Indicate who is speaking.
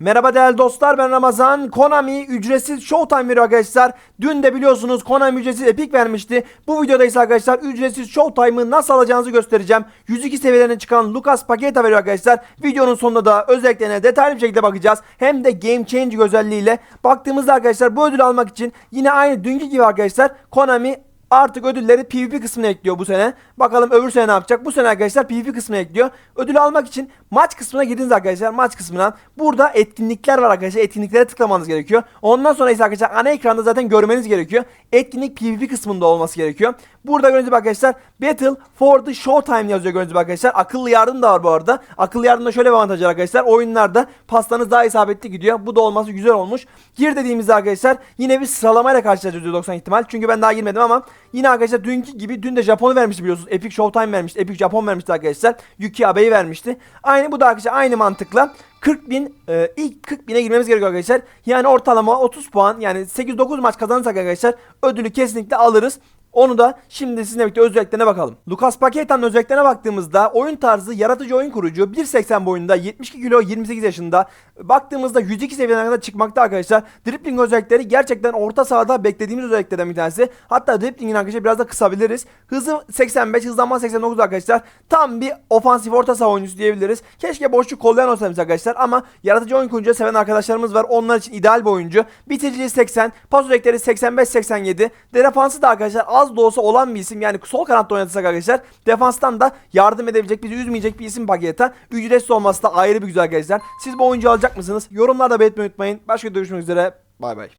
Speaker 1: Merhaba değerli dostlar ben Ramazan. Konami ücretsiz Showtime veriyor arkadaşlar. Dün de biliyorsunuz Konami ücretsiz Epic vermişti. Bu videoda ise arkadaşlar ücretsiz Showtime'ı nasıl alacağınızı göstereceğim. 102 seviyelerine çıkan Lucas Paqueta veriyor arkadaşlar. Videonun sonunda da özelliklerine detaylı bir şekilde bakacağız. Hem de Game Changer özelliğiyle. Baktığımızda arkadaşlar bu ödülü almak için yine aynı dünkü gibi arkadaşlar Konami Artık ödülleri PvP kısmına ekliyor bu sene. Bakalım öbür sene ne yapacak? Bu sene arkadaşlar PvP kısmına ekliyor. Ödülü almak için maç kısmına girdiniz arkadaşlar. Maç kısmına. Burada etkinlikler var arkadaşlar. Etkinliklere tıklamanız gerekiyor. Ondan sonra ise arkadaşlar ana ekranda zaten görmeniz gerekiyor. Etkinlik PvP kısmında olması gerekiyor. Burada gördüğünüz arkadaşlar Battle for the Showtime yazıyor gördüğünüz arkadaşlar. Akıllı yardım da var bu arada. Akıllı yardımda şöyle bir avantajı var arkadaşlar. Oyunlarda pastanız daha isabetli gidiyor. Bu da olması güzel olmuş. Gir dediğimizde arkadaşlar yine bir sıralamayla karşılaşacağız 90 ihtimal. Çünkü ben daha girmedim ama yine arkadaşlar dünkü gibi dün de Japon'u vermişti biliyorsunuz. Epic Showtime vermişti. Epic Japon vermişti arkadaşlar. Yuki Abe'yi vermişti. Aynı bu da arkadaşlar aynı mantıkla 40 bin e, ilk 40 bine girmemiz gerekiyor arkadaşlar. Yani ortalama 30 puan yani 8-9 maç kazanırsak arkadaşlar ödülü kesinlikle alırız. Onu da şimdi sizinle birlikte özelliklerine bakalım. Lucas Paqueta'nın özelliklerine baktığımızda oyun tarzı yaratıcı oyun kurucu 1.80 boyunda 72 kilo 28 yaşında baktığımızda 102 seviyelerine kadar çıkmakta arkadaşlar. Dribbling özellikleri gerçekten orta sahada beklediğimiz özelliklerden bir tanesi. Hatta dribblingin arkadaşlar biraz da kısabiliriz. Hızı 85 hızlanma 89 arkadaşlar. Tam bir ofansif orta saha oyuncusu diyebiliriz. Keşke boşluk kollayan olsaymış arkadaşlar ama yaratıcı oyun kurucu seven arkadaşlarımız var. Onlar için ideal bir oyuncu. Bitiriciliği 80, pas özellikleri 85-87. Defansı da arkadaşlar az da olsa olan bir isim. Yani sol kanatta oynatırsak arkadaşlar defanstan da yardım edebilecek, bizi üzmeyecek bir isim Paqueta. Ücretsiz olması da ayrı bir güzel arkadaşlar. Siz bu oyuncu alacak mısınız? Yorumlarda belirtmeyi unutmayın. Başka görüşmek üzere. Bay bay.